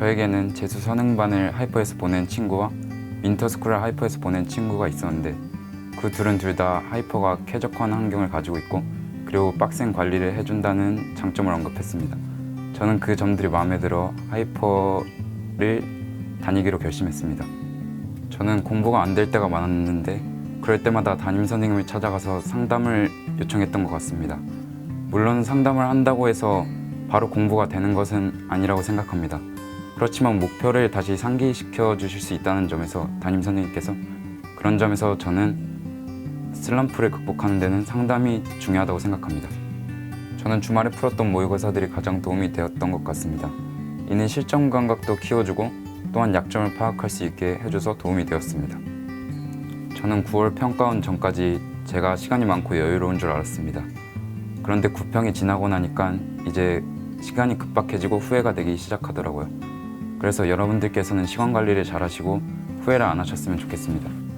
저에게는 재수 선행반을 하이퍼에서 보낸 친구와 윈터스쿨을 하이퍼에서 보낸 친구가 있었는데 그 둘은 둘 다 하이퍼가 쾌적한 환경을 가지고 있고 그리고 빡센 관리를 해준다는 장점을 언급했습니다. 저는 그 점들이 마음에 들어 하이퍼를 다니기로 결심했습니다. 저는 공부가 안 될 때가 많았는데 그럴 때마다 담임 선생님을 찾아가서 상담을 요청했던 것 같습니다. 물론 상담을 한다고 해서 바로 공부가 되는 것은 아니라고 생각합니다. 그렇지만 목표를 다시 상기시켜 주실 수 있다는 점에서 담임 선생님께서 그런 점에서 저는 슬럼프를 극복하는 데는 상담이 중요하다고 생각합니다. 저는 주말에 풀었던 모의고사들이 가장 도움이 되었던 것 같습니다. 이는 실전 감각도 키워주고 또한 약점을 파악할 수 있게 해줘서 도움이 되었습니다. 저는 9월 평가원 전까지 제가 시간이 많고 여유로운 줄 알았습니다. 그런데 9평이 지나고 나니까 이제 시간이 급박해지고 후회가 되기 시작하더라고요. 그래서 여러분들께서는 시간 관리를 잘 하시고 후회를 안 하셨으면 좋겠습니다.